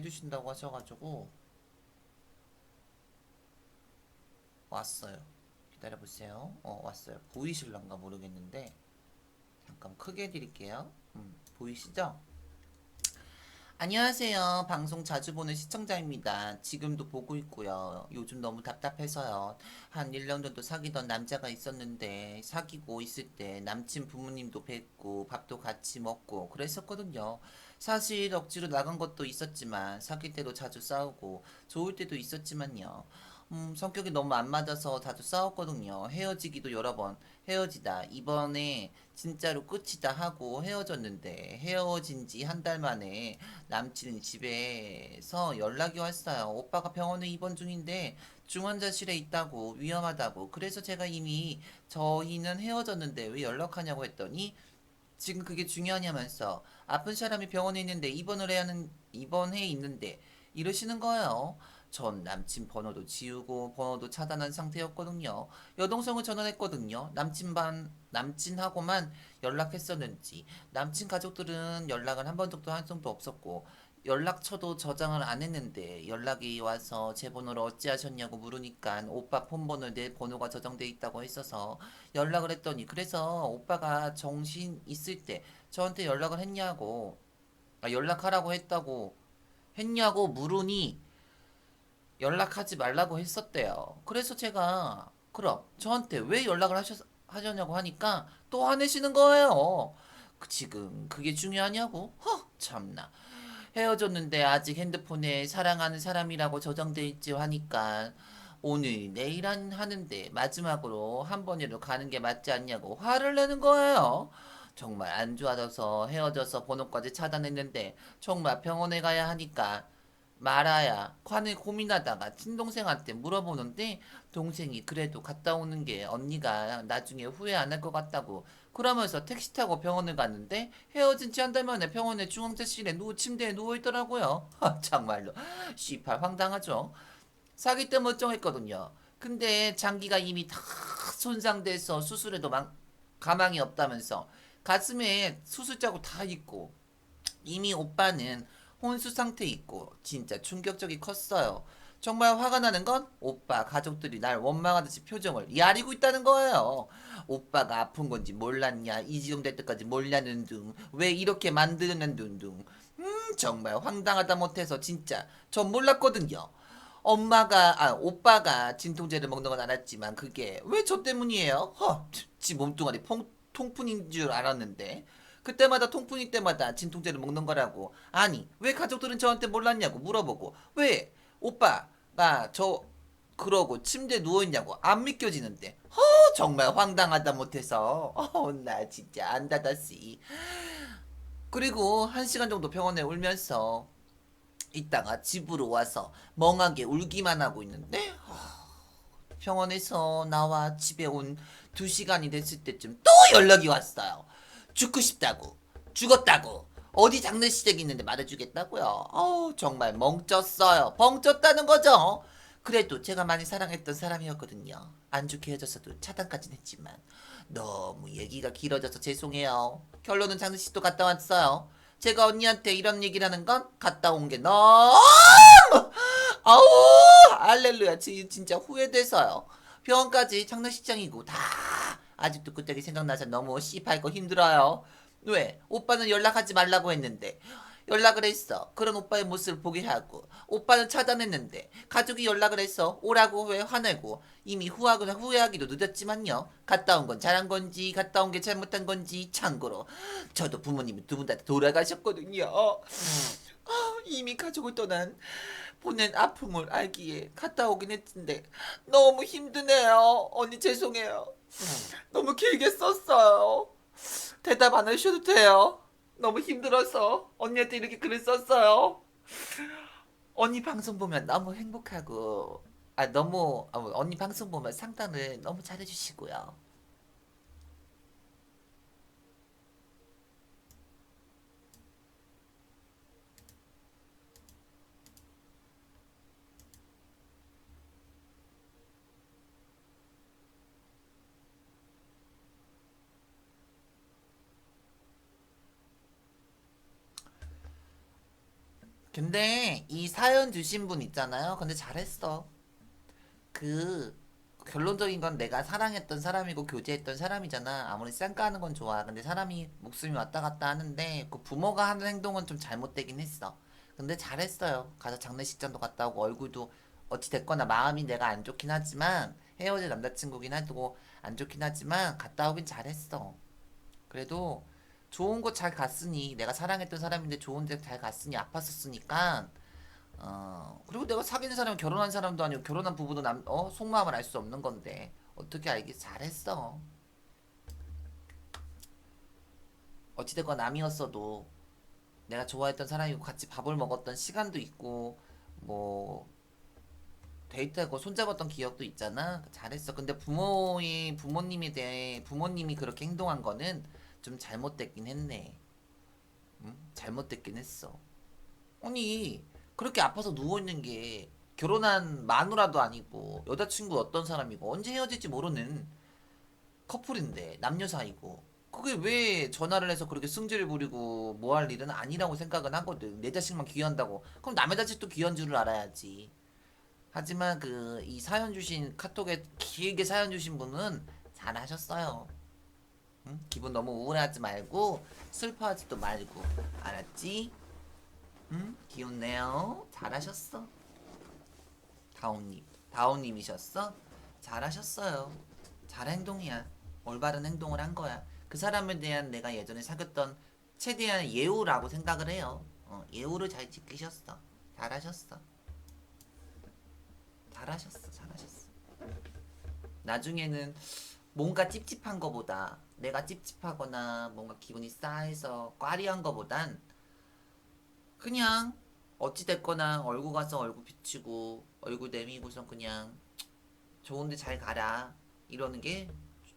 해주신다고 하셔가지고 왔어요. 기다려보세요. 어 왔어요. 보이실런가 모르겠는데 잠깐 크게 해드릴게요. 음, 보이시죠? 안녕하세요. 방송 자주 보는 시청자입니다. 지금도 보고 있고요. 요즘 너무 답답해서요. 한 1년 정도 사귀던 남자가 있었는데 사귀고 있을 때 남친 부모님도 뵙고 밥도 같이 먹고 그랬었거든요. 사실 억지로 나간 것도 있었지만 사귈 때도 자주 싸우고 좋을 때도 있었지만요. 음, 성격이 너무 안 맞아서 자주 싸웠거든요. 헤어지기도 여러 번 헤어지다. 이번에 진짜로 끝이다 하고 헤어졌는데 헤어진 지 한 달 만에 남친이 집에서 연락이 왔어요. 오빠가 병원에 입원 중인데 중환자실에 있다고 위험하다고. 그래서 제가 이미 저희는 헤어졌는데 왜 연락하냐고 했더니 지금 그게 중요하냐면서 아픈 사람이 병원에 있는데 입원을 해야 하는 입원해 있는데 이러시는 거예요. 전 남친 번호도 지우고 번호도 차단한 상태였거든요. 여동생을 전화했거든요. 남친 반 남친하고만 연락했었는지 남친 가족들은 연락을 한 번 정도 한 적도 없었고 연락처도 저장을 안 했는데 연락이 와서 제 번호를 어찌하셨냐고 물으니까 오빠 폰 번호에 내 번호가 저장돼 있다고 했어서 연락을 했더니 그래서 오빠가 정신 있을 때 저한테 연락을 했냐고 아, 연락하라고 했다고 했냐고 물으니 연락하지 말라고 했었대요. 그래서 제가 그럼 저한테 왜 연락을 하셨, 하셨냐고 하니까 또 화내시는 거예요. 그 지금 그게 중요하냐고? 허 참나. 헤어졌는데 아직 핸드폰에 사랑하는 사람이라고 저장돼 있지 하니까 오늘 내일 한, 하는데 마지막으로 한 번이라도 가는 게 맞지 않냐고 화를 내는 거예요. 정말 안 좋아져서 헤어져서 번호까지 차단했는데 정말 병원에 가야 하니까 말아야 관을 고민하다가 친동생한테 물어보는데 동생이 그래도 갔다 오는 게 언니가 나중에 후회 안 할 것 같다고 그러면서 택시 타고 병원을 갔는데 헤어진 지 한 달 만에 병원의 중앙자실에 누워 침대에 누워 있더라고요. 정말로 씨팔 황당하죠. 사기 때 멀쩡했거든요. 근데 장기가 이미 다 손상돼서 수술해도 망, 가망이 없다면서 가슴에 수술 자국 다 있고 이미 오빠는 혼수 상태 있고 진짜 충격적이 컸어요. 정말 화가 나는 건 오빠 가족들이 날 원망하듯이 표정을 야리고 있다는 거예요. 오빠가 아픈 건지 몰랐냐 이 지경 될 때까지 몰랐는 둥왜 이렇게 만드는 둥둥 음 정말 황당하다 못해서 진짜 전 몰랐거든요. 엄마가 아 오빠가 진통제를 먹는 건 알았지만 그게 왜 저 때문이에요? 허, 지 몸뚱아리 퐁, 통풍인 줄 알았는데 그때마다 통풍일 때마다 진통제를 먹는 거라고 아니 왜 가족들은 저한테 몰랐냐고 물어보고 왜 오빠가 저 그러고 침대에 누워있냐고 안 믿겨지는데. 허 정말 황당하다 못해서. 어나 진짜 안 닫았지 그리고 한 시간 정도 병원에 울면서 있다가 집으로 와서 멍하게 울기만 하고 있는데 하, 병원에서 나와 집에 온 두 시간이 됐을 때쯤 또 연락이 왔어요. 죽고 싶다고. 죽었다고 어디 장례식장 있는데 말해주겠다고요. 어우 정말 멍쪘어요. 벙쪘다는 거죠. 그래도 제가 많이 사랑했던 사람이었거든요. 안 좋게 헤어졌어도 차단까지는 했지만 너무 얘기가 길어져서 죄송해요. 결론은 장례식도 갔다 왔어요. 제가 언니한테 이런 얘기를 하는 건 갔다 온 게 너무 아우 알렐루야 지- 진짜 후회돼서요. 병원까지 장례식장이고 다 아직도 그때가 생각나서 너무 씨팔고 힘들어요. 왜? 오빠는 연락하지 말라고 했는데 연락을 했어. 그런 오빠의 모습을 보게 하고 오빠는 차단했는데 가족이 연락을 해서 오라고 왜 화내고 이미 후하고 후회하기도 늦었지만요. 갔다 온 건 잘한 건지 갔다 온 게 잘못한 건지 참고로 저도 부모님이 두 분 다 돌아가셨거든요. 아, 이미 가족을 떠난 보낸 아픔을 알기에 갔다 오긴 했는데 너무 힘드네요. 언니 죄송해요. 너무 길게 썼어요. 대답 안 하셔도 돼요. 너무 힘들어서 언니한테 이렇게 글을 썼어요. 언니 방송 보면 너무 행복하고 아 너무 어, 언니 방송 보면 상담을 너무 잘해주시고요. 근데 이 사연 주신 분 있잖아요. 근데 잘했어. 그 결론적인 건 내가 사랑했던 사람이고 교제했던 사람이잖아. 아무리 쌩까하는 건 좋아. 근데 사람이 목숨이 왔다 갔다 하는데 그 부모가 하는 행동은 좀 잘못되긴 했어. 근데 잘했어요. 가서 장례식장도 갔다 오고 얼굴도 어찌 됐거나 마음이 내가 안 좋긴 하지만 헤어질 남자친구긴 하고 안 좋긴 하지만 갔다 오긴 잘했어. 그래도 좋은 곳 잘 갔으니 내가 사랑했던 사람인데 좋은 데 잘 갔으니 아팠었으니까 어 그리고 내가 사귀는 사람은 결혼한 사람도 아니고 결혼한 부부도 남 어 속마음을 알 수 없는 건데 어떻게 알기 잘했어. 어찌됐건 남이었어도 내가 좋아했던 사람이고 같이 밥을 먹었던 시간도 있고 뭐 데이트하고 손잡았던 기억도 있잖아. 잘했어. 근데 부모의 부모님에 대해 부모님이 그렇게 행동한 거는 좀 잘못됐긴 했네. 응? 잘못됐긴 했어. 아니 그렇게 아파서 누워있는 게 결혼한 마누라도 아니고 여자친구 어떤 사람이고 언제 헤어질지 모르는 커플인데 남녀 사이고. 그게 왜 전화를 해서 그렇게 승질을 부리고 뭐 할 일은 아니라고 생각은 하거든. 내 자식만 귀한다고. 그럼 남의 자식도 귀한 줄을 알아야지. 하지만 그 이 사연 주신 카톡에 길게 사연 주신 분은 잘하셨어요 응? 기분 너무 우울해하지 말고 슬퍼하지도 말고 알았지? 응? 기운내요. 잘하셨어. 다온님, 다온님이셨어? 잘하셨어요. 잘 행동이야. 올바른 행동을 한 거야. 그 사람에 대한 내가 예전에 사귀었던 최대한 예우라고 생각을 해요. 어, 예우를 잘 지키셨어. 잘하셨어. 잘하셨어. 잘하셨어. 나중에는 뭔가 찝찝한 거보다 내가 찝찝하거나 뭔가 기분이 싸해서 꽈리한 거보단 그냥 어찌됐거나 얼굴 가서 얼굴 비치고 얼굴 내미고선 그냥 좋은데 잘 가라 이러는 게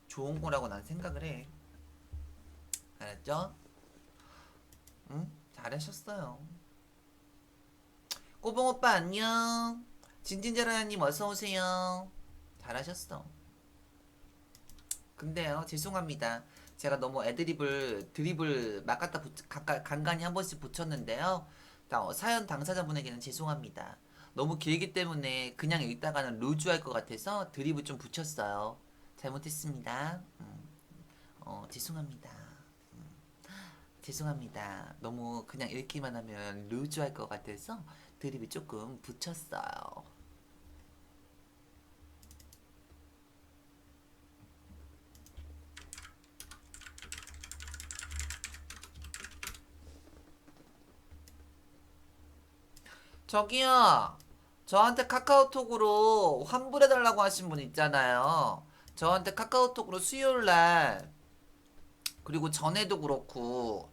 좋은 거라고 난 생각을 해. 알았죠? 응? 잘하셨어요. 꼬봉 오빠 안녕. 진진자라님 어서오세요. 잘하셨어 근데요 죄송합니다. 제가 너무 애드립을 드립을 막 갖다 붙, 가까, 간간히 한 번씩 붙였는데요. 다- 어, 사연 당사자분에게는 죄송합니다. 너무 길기 때문에 그냥 읽다가는 루즈할 것 같아서 드립을 좀 붙였어요. 잘못했습니다. 음, 어, 죄송합니다. 음, 죄송합니다. 너무 그냥 읽기만 하면 루즈할 것 같아서 드립을 조금 붙였어요 저기요. 저한테 카카오톡으로 환불해달라고 하신 분 있잖아요. 저한테 카카오톡으로 수요일 날, 그리고 전에도 그렇고,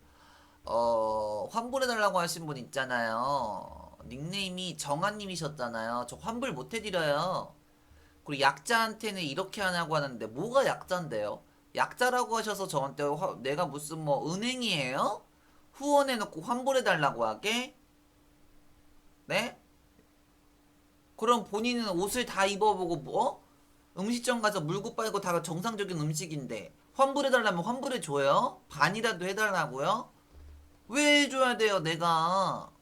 어, 환불해달라고 하신 분 있잖아요. 닉네임이 정한님이셨잖아요. 저 환불 못 해드려요. 그리고 약자한테는 이렇게 하냐고 하는데, 뭐가 약자인데요? 약자라고 하셔서 저한테 화- 내가 무슨 뭐 은행이에요? 후원해놓고 환불해달라고 하게? 네? 그럼 본인은 옷을 다 입어보고 뭐? 음식점 가서 물고 빨고 다 정상적인 음식인데 환불해달라면 환불해줘요? 반이라도 해달라고요? 왜 해줘야 돼요 내가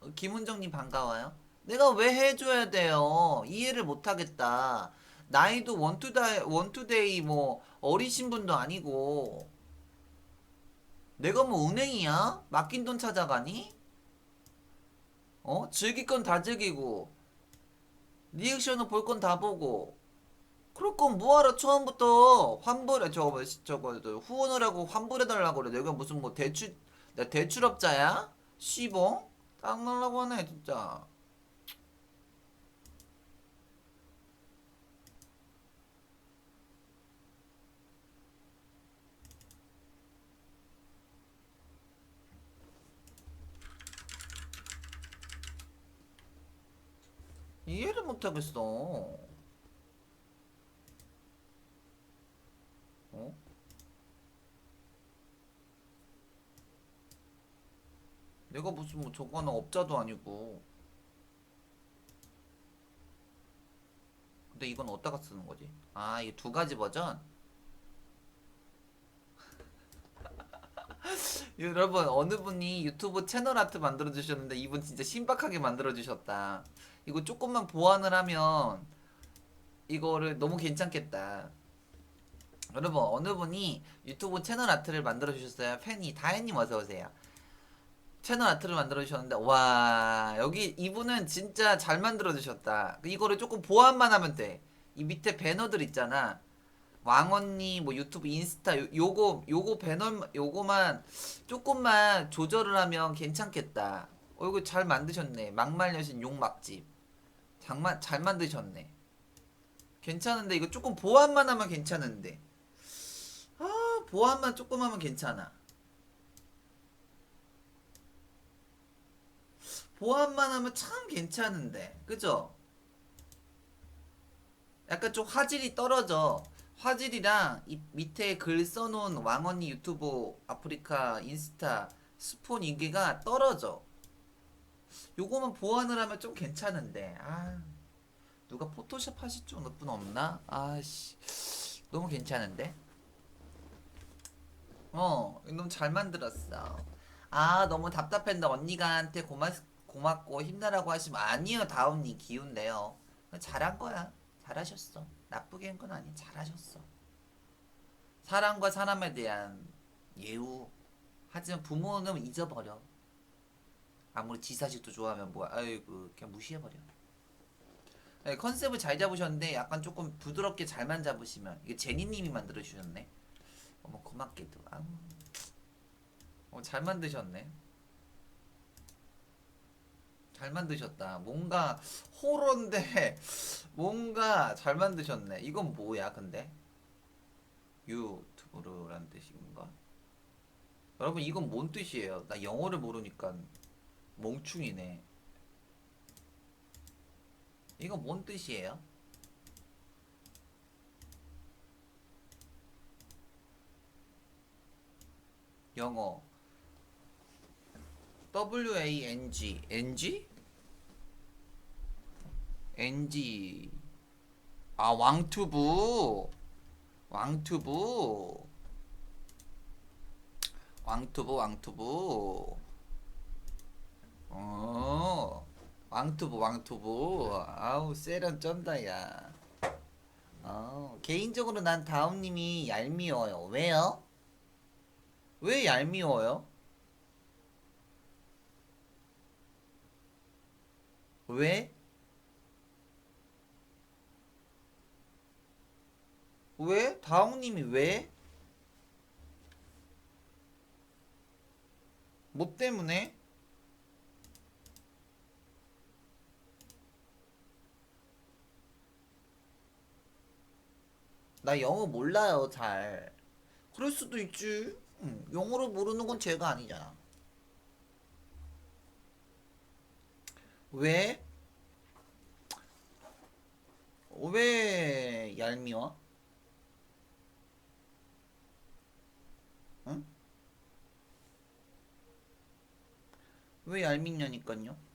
어, 김은정님 반가워요 내가 왜 해줘야 돼요 이해를 못하겠다 나이도 원투다이 원투데이 뭐 어리신 분도 아니고 내가 뭐 은행이야? 맡긴 돈 찾아가니? 어? 즐길 건 다 즐기고 리액션은 볼 건 다 보고 그럴 건 뭐하러 처음부터 환불해 저거 뭐, 저거 저 후원을 하고 환불해 달라고 그래 내가 무슨 뭐 대출 나 대출업자야? 씨봉? 짱날라고 하네 진짜 이해를 못하겠어 어? 내가 무슨 뭐 저거는 업자도 아니고 근데 이건 어디다가 쓰는 거지? 아 이게 두 가지 버전? 여러분 어느 분이 유튜브 채널 아트 만들어 주셨는데 이분 진짜 신박하게 만들어 주셨다. 이거 조금만 보완을 하면 이거를 너무 괜찮겠다. 여러분 어느 분이 유튜브 채널 아트를 만들어 주셨어요. 팬이 다혜님 어서 오세요. 채널 아트를 만들어 주셨는데 와 여기 이분은 진짜 잘 만들어 주셨다. 이거를 조금 보완만 하면 돼. 이 밑에 배너들 있잖아. 왕언니 뭐 유튜브 인스타 요, 요거 요거 배너 요거만 조금만 조절을 하면 괜찮겠다. 어 이거 잘 만드셨네. 막말 여신 욕 막집. 장만 잘 만드셨네. 괜찮은데 이거 조금 보완만 하면 괜찮은데. 아 보완만 조금 하면 괜찮아. 보완만 하면 참 괜찮은데 그죠? 약간 좀 화질이 떨어져 화질이랑 이 밑에 글 써놓은 왕언니 유튜브 아프리카 인스타 스폰 인기가 떨어져 요거만 보완을 하면 좀 괜찮은데. 아 누가 포토샵 하실 줄 아는 분 없나? 아씨 너무 괜찮은데? 어 너무 잘 만들었어. 아 너무 답답했는데 언니가한테 고마, 고맙고 힘내라고 하시면 아니요 다운님 기운내요. 잘한 거야. 잘하셨어. 나쁘게 한 건 아니 잘하셨어. 사람과 사람에 대한 예우. 하지만 부모는 잊어버려 아무리 지사식도 좋아하면 뭐야 아이고 그냥 무시해버려 네, 컨셉을 잘 잡으셨는데 약간 조금 부드럽게 잘만 잡으시면 이게 제니님이 만들어 주셨네 어머 고맙게도 아우 어, 잘 만드셨네. 잘 만드셨다. 뭔가 호러인데 뭔가 잘 만드셨네. 이건 뭐야, 근데? 유튜브로란 뜻인가? 여러분 이건 뭔 뜻이에요? 나 영어를 모르니까 멍충이네. 이건 뭔 뜻이에요? 영어. W A N G. N G? N G. 아 왕투부. 왕투부. 왕투부 왕투부 어 왕투부 왕투부 아우 세련 쩐다야 어 개인적으로 난 다음님이 얄미워요 왜요? 왜 얄미워요? 왜? 왜? 다홍님이 왜? 뭐 때문에? 나 영어 몰라요, 잘. 그럴 수도 있지. 응, 영어를 모르는 건 죄가 아니잖아. 왜? 왜 얄미워? 응? 왜 얄밉냐니깐요?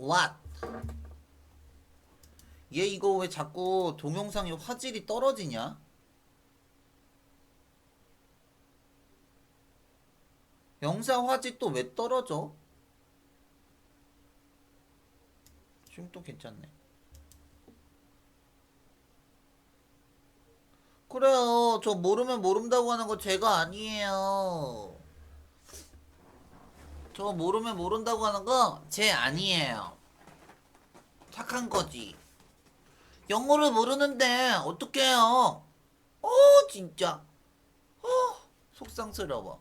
What? 얘 이거 왜 자꾸 동영상의 화질이 떨어지냐? 영상 화질 또 왜 떨어져? 지금 또 괜찮네. 그래요. 저 모르면 모른다고 하는 거 제가 아니에요. 저 모르면 모른다고 하는 거 제 아니에요. 착한 거지. 영어를 모르는데 어떡해요? 어 진짜. 어 속상스러워.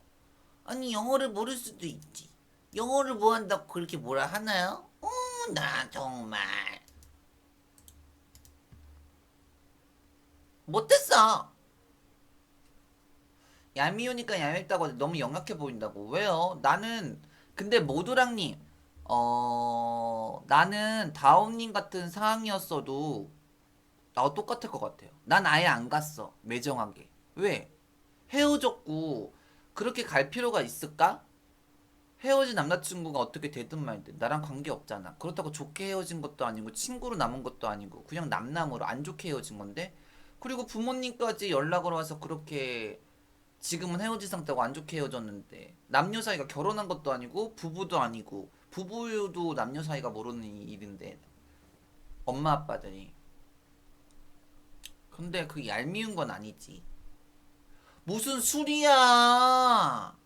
아니 영어를 모를 수도 있지. 영어를 뭐 한다고 그렇게 뭐라 하나요? 어, 나 정말 못했어. 얄미우니까 얄밉다고 너무 영악해 보인다고. 왜요? 나는 근데 모두랑님, 어 나는 다음님 같은 상황이었어도 나와 똑같을 것 같아요. 난 아예 안 갔어. 매정하게. 왜? 헤어졌고 그렇게 갈 필요가 있을까? 헤어진 남자친구가 어떻게 되든 말든 나랑 관계 없잖아. 그렇다고 좋게 헤어진 것도 아니고 친구로 남은 것도 아니고 그냥 남남으로 안 좋게 헤어진 건데 그리고 부모님까지 연락을 와서 그렇게 지금은 헤어진 상태고 안 좋게 헤어졌는데 남녀 사이가 결혼한 것도 아니고 부부도 아니고 부부도 남녀 사이가 모르는 일인데 엄마 아빠들이. 근데 그 얄미운 건 아니지. 무슨 술이야?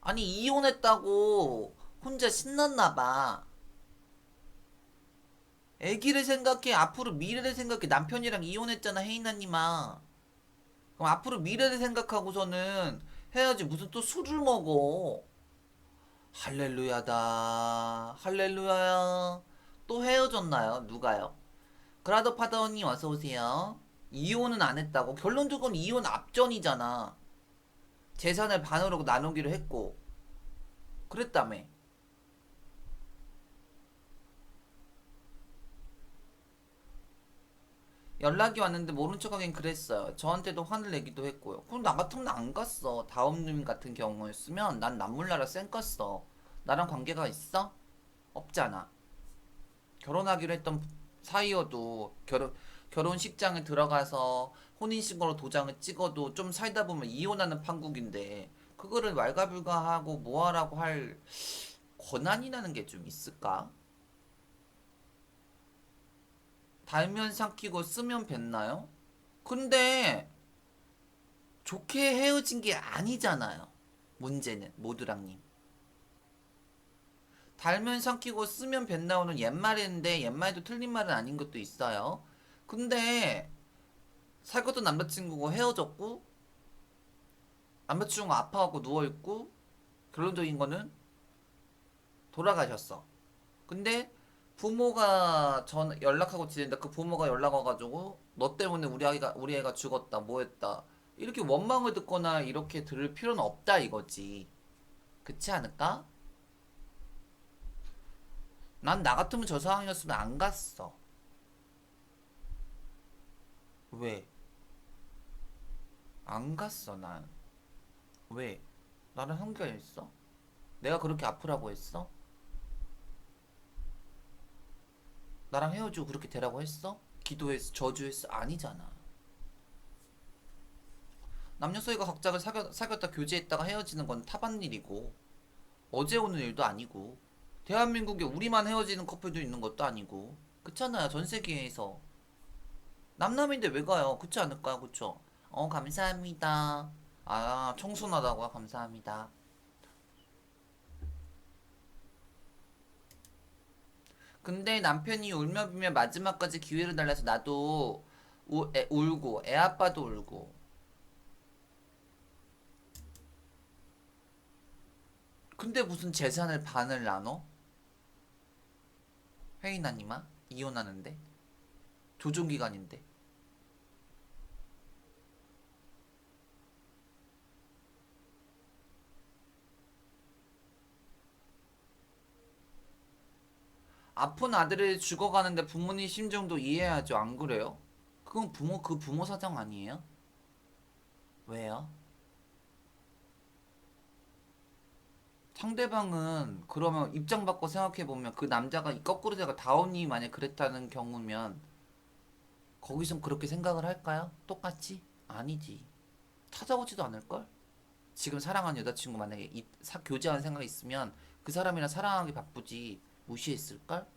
아니 이혼했다고 혼자 신났나 봐. 애기를 생각해 앞으로 미래를 생각해. 남편이랑 이혼했잖아 혜인아님아 그럼 앞으로 미래를 생각하고서는 해야지 무슨 또 술을 먹어. 할렐루야다. 할렐루야야 또 헤어졌나요? 누가요? 그라도 파더님 어서 오세요. 이혼은 안 했다고. 결론적으로 이혼 앞전이잖아. 재산을 반으로 나누기로 했고. 그랬다며 연락이 왔는데 모른 척하긴 그랬어요. 저한테도 화를 내기도 했고요. 그럼 나 같으면 안 갔어. 다음님 같은 경우였으면 난 남몰라라 쌩 껐어. 나랑 관계가 있어? 없잖아. 결혼하기로 했던 사이여도 결혼 결혼식장에 들어가서 혼인신고로 도장을 찍어도 좀 살다 보면 이혼하는 판국인데 그거를 왈가불가하고 뭐하라고 할 권한이라는 게 좀 있을까? 달면 삼키고 쓰면 뱉나요? 근데 좋게 헤어진 게 아니잖아요. 문제는 모두랑님. 달면 삼키고 쓰면 뱉나오는 옛말인데 옛말도 틀린 말은 아닌 것도 있어요. 근데 사귀었던 남자친구고 헤어졌고 남자친구가 아파갖고 누워있고 결론적인 거는 돌아가셨어. 근데 부모가 전 연락하고 지낸다. 그 부모가 연락 와가지고 너 때문에 우리 아이가 우리 애가 죽었다, 뭐했다. 이렇게 원망을 듣거나 이렇게 들을 필요는 없다 이거지. 그렇지 않을까? 난 나 같으면 저 상황이었으면 안 갔어. 왜? 안 갔어 난. 왜? 나는 한계가 있어? 내가 그렇게 아프라고 했어? 나랑 헤어지고 그렇게 되라고 했어? 기도했어? 저주했어? 아니잖아. 남녀 사이가 각자를 사귀, 사귀었다 교제했다가 헤어지는 건 타반 일이고 어제 오는 일도 아니고 대한민국에 우리만 헤어지는 커플도 있는 것도 아니고 그렇잖아요 전 세계에서 남남인데 왜 가요 그렇지 않을까요 그쵸 어 감사합니다 아 청순하다고요 감사합니다 근데 남편이 울며 빌며 마지막까지 기회를 달라서 나도 우, 애, 울고 애 아빠도 울고. 근데 무슨 재산을 반을 나눠? 회의나니마 이혼하는데? 조종기간인데 아픈 아들이 죽어가는데 부모님 심정도 이해해야죠 안 그래요? 그건 부모 그 부모 사정 아니에요? 왜요? 상대방은 그러면 입장 바꿔 생각해 보면 그 남자가 거꾸로 제가 다운이 만약 그랬다는 경우면 거기선 그렇게 생각을 할까요? 똑같이? 아니지. 찾아오지도 않을 걸? 지금 사랑하는 여자친구 만약에 이, 사, 교제하는 생각이 있으면 그 사람이랑 사랑하기 바쁘지 무시했을 걸?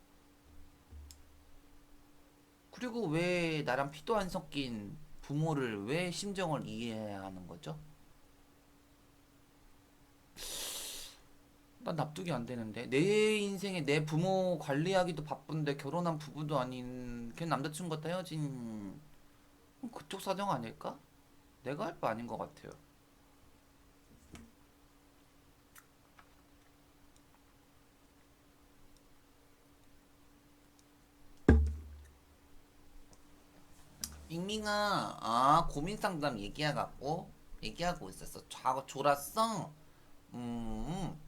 그리고 왜 나랑 피도 안 섞인 부모를 왜 심정을 이해해야 하는 거죠? 난 납득이 안 되는데 내 인생에 내 부모 관리하기도 바쁜데 결혼한 부부도 아닌 걔 남자친구가 헤어진 그쪽 사정 아닐까? 내가 할 바 아닌 것 같아요. 밍밍아, 아 고민 상담 얘기해갖고 얘기하고 있었어. 자고 졸았어? 음.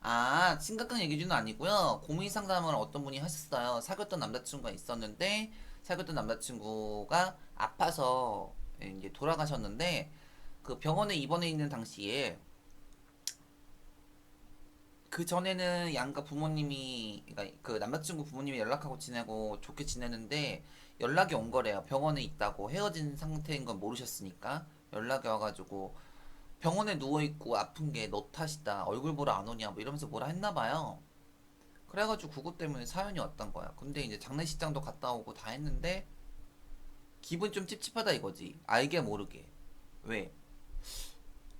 아, 심각한 얘기는 아니고요. 고민 상담을 어떤 분이 하셨어요. 사귀었던 남자친구가 있었는데 사귀었던 남자친구가 아파서 이제 돌아가셨는데 그 병원에 입원해 있는 당시에 그 전에는 양가 부모님이 그러니까 그 남자친구 부모님이 연락하고 지내고 좋게 지내는데 연락이 온 거래요. 병원에 있다고 헤어진 상태인 건 모르셨으니까 연락이 와가지고 병원에 누워 있고 아픈 게 너 탓이다. 얼굴 보러 안 오냐 뭐 이러면서 뭐라 했나 봐요. 그래가지고 그것 때문에 사연이 왔던 거야. 근데 이제 장례식장도 갔다 오고 다 했는데 기분 좀 찝찝하다 이거지. 알게 모르게. 왜?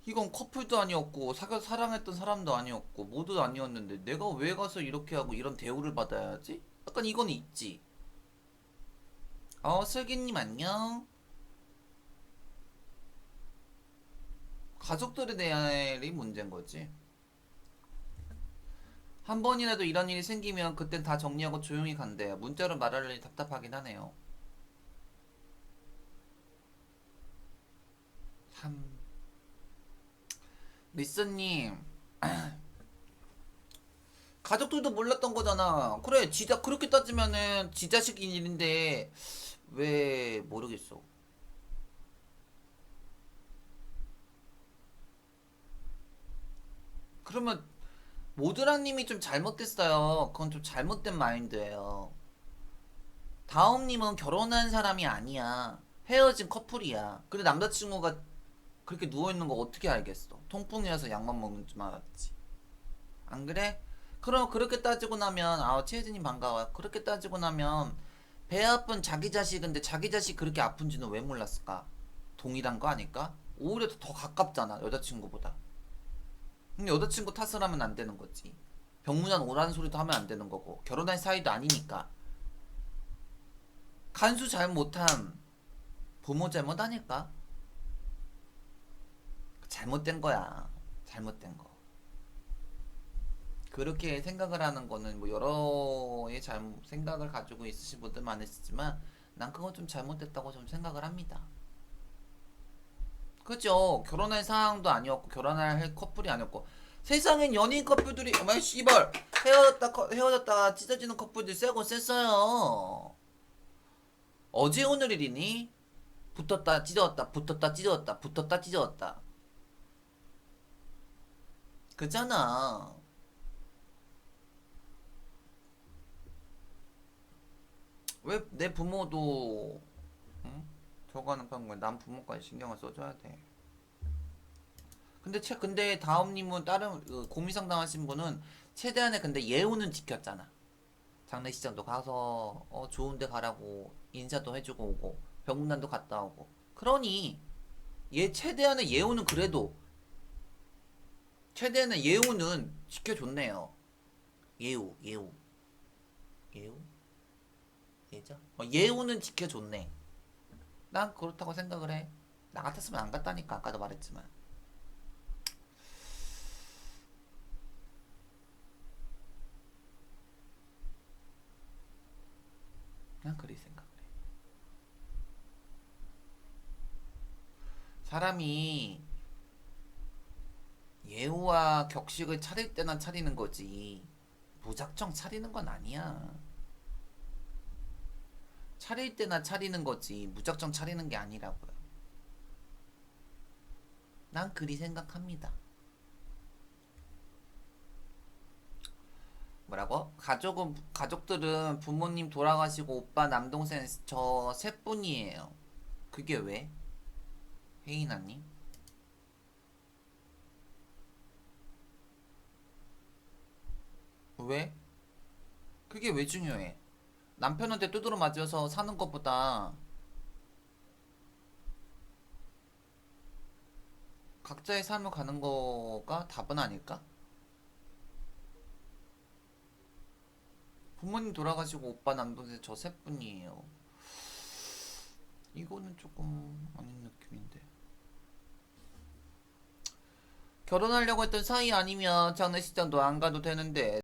이건 커플도 아니었고 사겨 사랑했던 사람도 아니었고 모두 아니었는데 내가 왜 가서 이렇게 하고 이런 대우를 받아야지? 약간 이건 있지. 어 슬기님 안녕. 가족들에 대한 이 문제인 거지. 한 번이라도 이런 일이 생기면 그땐 다 정리하고 조용히 간대요. 문자로 말하려니 답답하긴 하네요. 참. 리스님. 가족들도 몰랐던 거잖아. 그래, 지자, 그렇게 따지면은 지 자식인 일인데, 왜 모르겠어. 그러면, 모드라님이 좀 잘못됐어요. 그건 좀 잘못된 마인드예요. 다음님은 결혼한 사람이 아니야. 헤어진 커플이야. 근데 남자친구가 그렇게 누워있는 거 어떻게 알겠어? 통풍이라서 약만 먹는 줄 알았지. 안 그래? 그럼 그렇게 따지고 나면, 아, 최혜진님 반가워요. 그렇게 따지고 나면, 배 아픈 자기 자식인데 자기 자식 그렇게 아픈지는 왜 몰랐을까? 동일한 거 아닐까? 오히려 더 가깝잖아, 여자친구보다. 근데 여자친구 탓을 하면 안 되는 거지. 병문안 오라는 소리도 하면 안 되는 거고. 결혼할 사이도 아니니까. 간수 잘못한 부모 잘못 아닐까? 잘못된 거야. 잘못된 거. 그렇게 생각을 하는 거는 뭐 여러의 잘못 생각을 가지고 있으신 분들 많으시지만 난 그건 좀 잘못됐다고 좀 생각을 합니다. 그죠? 결혼할 상황도 아니었고 결혼할 커플이 아니었고 세상엔 연인 커플들이 어머 씨발 헤어졌다 커- 헤어졌다 찢어지는 커플들 세고 셌어요. 어제 오늘 일이니? 붙었다 찢어졌다 붙었다 찢어졌다 붙었다 찢어졌다 그잖아 왜 내 부모도 응? 저거 하는 방법에 남 부모까지 신경을 써줘야 돼. 근데 채 근데 다음님은 다른 그 고민 상담하신 분은 최대한의 근데 예우는 지켰잖아. 장례식장도 가서 어 좋은데 가라고 인사도 해주고 오고 병문안도 갔다 오고. 그러니 얘 최대한의 예우는 그래도 최대한의 예우는 지켜줬네요. 예우 예우. 예우 예죠 어, 예우는 지켜줬네 난 그렇다고 생각을 해 나 같았으면 안 갔다니까 아까도 말했지만 난 그리 생각을 해. 사람이 예우와 격식을 차릴 때나 차리는 거지. 무작정 차리는 건 아니야. 차릴 때나 차리는 거지. 무작정 차리는 게 아니라고요. 난 그리 생각합니다. 뭐라고? 가족은 가족들은 부모님 돌아가시고 오빠 남동생 저 세 분이에요. 그게 왜? 혜인아님? 왜? 그게 왜 중요해? 남편한테 두드러 맞아서 사는 것보다 각자의 삶을 가는 거가 답은 아닐까? 부모님 돌아가시고 오빠 남동생 저 세 분이에요. 이거는 조금 아닌 느낌인데. 결혼하려고 했던 사이 아니면 장례식장도 안 가도 되는데